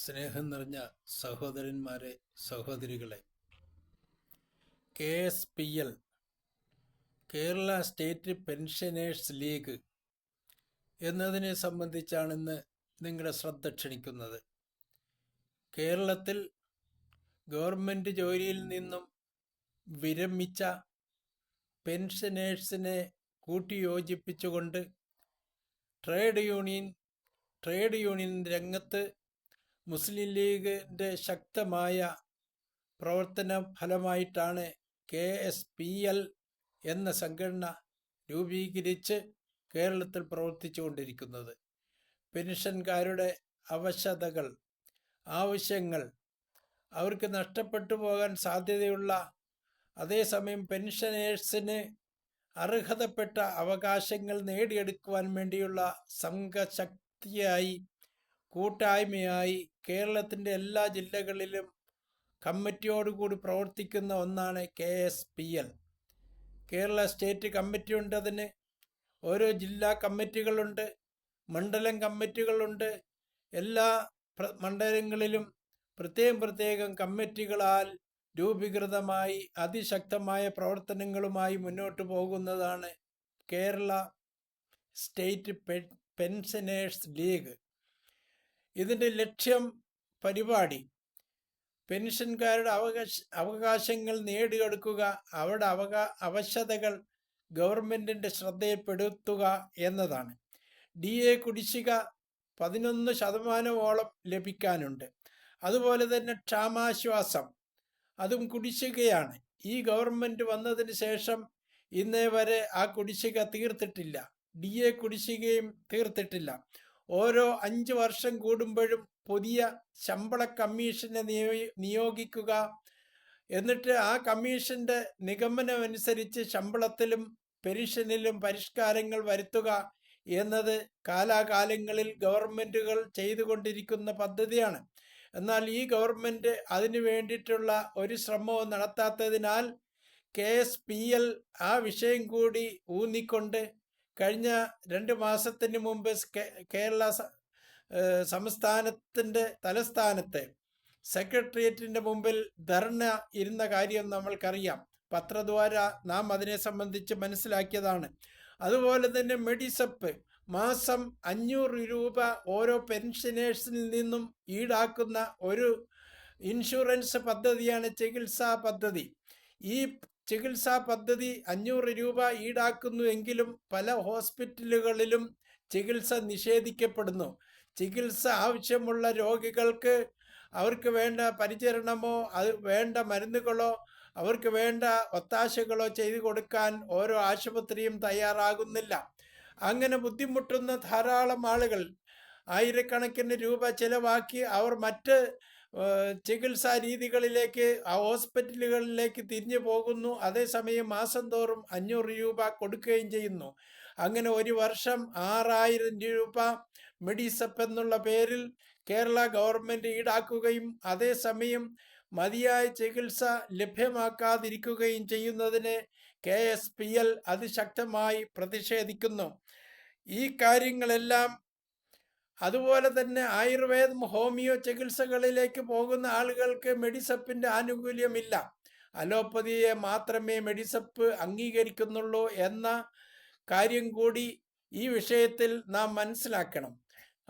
സ്നേഹം നിറഞ്ഞ സഹോദരന്മാരെ സഹോദരികളെ. K S P L Kerala State Pensioners League എന്നതിനെ സംബന്ധിച്ചാണ് ഇന്ന് നിങ്ങളുടെ ശ്രദ്ധ ക്ഷണിക്കുന്നത്. കേരളത്തിൽ ഗവൺമെന്റ് ജോലിയിൽ നിന്നും വിരമിച്ച പെൻഷനേഴ്സിനെ കൂട്ടിയോജിപ്പിച്ചുകൊണ്ട് ട്രേഡ് യൂണിയൻ ട്രേഡ് യൂണിയൻ രംഗത്ത് മുസ്ലിം ലീഗിന്റെ ശക്തമായ പ്രവർത്തന ഫലമായിട്ടാണ് കെ എസ് പി എൽ എന്ന സംഘടന രൂപീകരിച്ച് കേരളത്തിൽ പ്രവർത്തിച്ചു കൊണ്ടിരിക്കുന്നത് പെൻഷൻകാരുടെ അവശതകൾ ആവശ്യങ്ങൾ അവർക്ക് നഷ്ടപ്പെട്ടു പോകാൻ സാധ്യതയുള്ള അതേസമയം പെൻഷനേഴ്സിന് അർഹതപ്പെട്ട അവകാശങ്ങൾ നേടിയെടുക്കുവാൻ വേണ്ടിയുള്ള സംഘശക്തിയായി കൂട്ടായ്മയായി കേരളത്തിന്റെ എല്ലാ ജില്ലകളിലും കമ്മിറ്റിയോടുകൂടി പ്രവർത്തിക്കുന്ന ഒന്നാണ് K S P L. Kerala State committee ഉണ്ട് അതിന്. ഓരോ ജില്ലാ കമ്മിറ്റികളുണ്ട്. മണ്ഡലം കമ്മിറ്റികളുണ്ട്. എല്ലാ മണ്ഡലങ്ങളിലും പ്രത്യേകം പ്രത്യേകം കമ്മിറ്റികളാൽ രൂപീകൃതമായി അതിശക്തമായ പ്രവർത്തനങ്ങളുമായി മുന്നോട്ട് പോകുന്നതാണ് കേരള സ്റ്റേറ്റ് പെൻഷനേഴ്സ് ലീഗ്. ഇതിന്റെ ലക്ഷ്യം പരിപാടി. പെൻഷൻകാരുടെ അവകാശ അവകാശങ്ങൾ നേടിയെടുക്കുക അവരുടെ അവകാ അവശതകൾ ഗവൺമെന്റിന്റെ ശ്രദ്ധയിൽപ്പെടുത്തുക എന്നതാണ്. ഡി എ കുടിശ്ശിക പതിനൊന്ന് ശതമാനമോളം ലഭിക്കാനുണ്ട്. അതുപോലെ തന്നെ ക്ഷാമാശ്വാസം. അതും കുടിശ്ശികയാണ്. ഈ ഗവൺമെന്റ് വന്നതിന് ശേഷം ഇന്നേ വരെ ആ കുടിശ്ശിക തീർത്തിട്ടില്ല. D A കുടിശ്ശികയും തീർത്തിട്ടില്ല. ഓരോ അഞ്ച് വർഷം കൂടുമ്പോഴും പുതിയ ശമ്പള കമ്മീഷനെ നിയോഗിക്കുക. എന്നിട്ട് ആ കമ്മീഷന്റെ നിഗമനമനുസരിച്ച് ശമ്പളത്തിലും പെൻഷനിലും പരിഷ്കാരങ്ങൾ വരുത്തുക എന്നത് കാലാകാലങ്ങളിൽ ഗവൺമെന്റുകൾ ചെയ്തുകൊണ്ടിരിക്കുന്ന പദ്ധതിയാണ്. എന്നാൽ ഈ ഗവൺമെന്റ് അതിനു വേണ്ടിയിട്ടുള്ള ഒരു ശ്രമവും നടത്താത്തതിനാൽ കെ എസ് പി എൽ ആ വിഷയം കൂടി ഊന്നിക്കൊണ്ട് കഴിഞ്ഞ രണ്ട് മാസത്തിന് മുമ്പ് കേരള സംസ്ഥാനത്തിന്റെ തലസ്ഥാനത്തെ സെക്രട്ടേറിയറ്റിന്റെ മുമ്പിൽ ധർണ ഇരുന്ന കാര്യം നമ്മൾക്കറിയാം. പത്രദ്വാര നാം അതിനെ സംബന്ധിച്ച് മനസ്സിലാക്കിയതാണ്. അതുപോലെ തന്നെ മെഡിസപ്പ് മാസം അഞ്ഞൂറ് രൂപ ഓരോ പെൻഷനേഴ്സിൽ നിന്നും ഈടാക്കുന്ന ഒരു ഇൻഷുറൻസ് പദ്ധതിയാണ് ചികിത്സാ പദ്ധതി. ഈ ചികിത്സാ പദ്ധതി അഞ്ഞൂറ് രൂപ ഈടാക്കുന്നു എങ്കിലും പല ഹോസ്പിറ്റലുകളിലും ചികിത്സ നിഷേധിക്കപ്പെടുന്നു. ചികിത്സ ആവശ്യമുള്ള രോഗികൾക്ക് അവർക്ക് വേണ്ട പരിചരണമോ അത് വേണ്ട മരുന്നുകളോ അവർക്ക് വേണ്ട ഒത്താശകളോ ചെയ്തു കൊടുക്കാൻ ഓരോ ആശുപത്രിയും തയ്യാറാകുന്നില്ല. അങ്ങനെ ബുദ്ധിമുട്ടുന്ന ധാരാളം ആളുകൾ ആയിരക്കണക്കിന് രൂപ ചിലവാക്കി അവർ മറ്റ് ചികിത്സാ രീതികളിലേക്ക് ആ ഹോസ്പിറ്റലുകളിലേക്ക് തിരിഞ്ഞു പോകുന്നു. അതേസമയം മാസം തോറും അഞ്ഞൂറ് രൂപ കൊടുക്കുകയും ചെയ്യുന്നു. അങ്ങനെ ഒരു വർഷം ആറായിരം രൂപ മെഡിസപ്പ് എന്നുള്ള പേരിൽ കേരള ഗവൺമെന്റ് ഈടാക്കുകയും അതേസമയം മതിയായ ചികിത്സ ലഭ്യമാക്കാതിരിക്കുകയും ചെയ്യുന്നതിന് കെ എസ് പി എൽ അതിശക്തമായി പ്രതിഷേധിക്കുന്നു. ഈ കാര്യങ്ങളെല്ലാം അതുപോലെ തന്നെ ആയുർവേദം ഹോമിയോ ചികിത്സകളിലേക്ക് പോകുന്ന ആളുകൾക്ക് മെഡിസപ്പിന്റെ ആനുകൂല്യമില്ല. അലോപ്പതിയെ മാത്രമേ മെഡിസപ്പ് അംഗീകരിക്കുന്നുള്ളൂ എന്ന കാര്യം കൂടി ഈ വിഷയത്തിൽ നാം മനസ്സിലാക്കണം.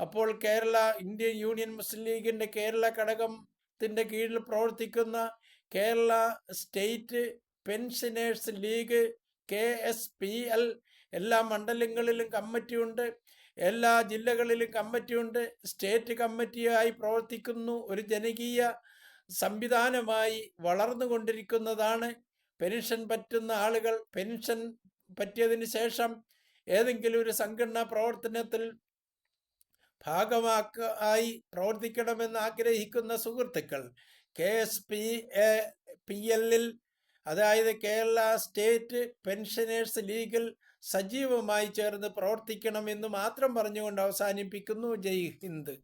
അപ്പോൾ കേരള ഇന്ത്യൻ യൂണിയൻ മുസ്ലിം ലീഗിന്റെ കേരള ഘടകത്തിന്റെ കീഴിൽ പ്രവർത്തിക്കുന്ന Kerala State Pensioners League K S P L എല്ലാ മണ്ഡലങ്ങളിലും കമ്മിറ്റിയുണ്ട്. എല്ലാ ജില്ലകളിലും കമ്മിറ്റിയുണ്ട്. സ്റ്റേറ്റ് കമ്മിറ്റിയായി പ്രവർത്തിക്കുന്നു. ഒരു ജനകീയ സംവിധാനമായി വളർന്നുകൊണ്ടിരിക്കുന്നതാണ്. പെൻഷൻ പറ്റുന്ന ആളുകൾ പെൻഷൻ പറ്റിയതിന് ശേഷം ഏതെങ്കിലും ഒരു സംഘടനാ പ്രവർത്തനത്തിൽ ഭാഗമാക്കായി പ്രവർത്തിക്കണമെന്ന് ആഗ്രഹിക്കുന്ന സുഹൃത്തുക്കൾ K S P A P എല്ലിൽ അതായത് കേരള സ്റ്റേറ്റ് പെൻഷനേഴ്സ് ലീഗിൽ സജീവമായി ചേർന്ന് പ്രവർത്തിക്കണമെന്ന് മാത്രം പറഞ്ഞുകൊണ്ട് അവസാനിപ്പിക്കുന്നു. ജയ് ഹിന്ദ്.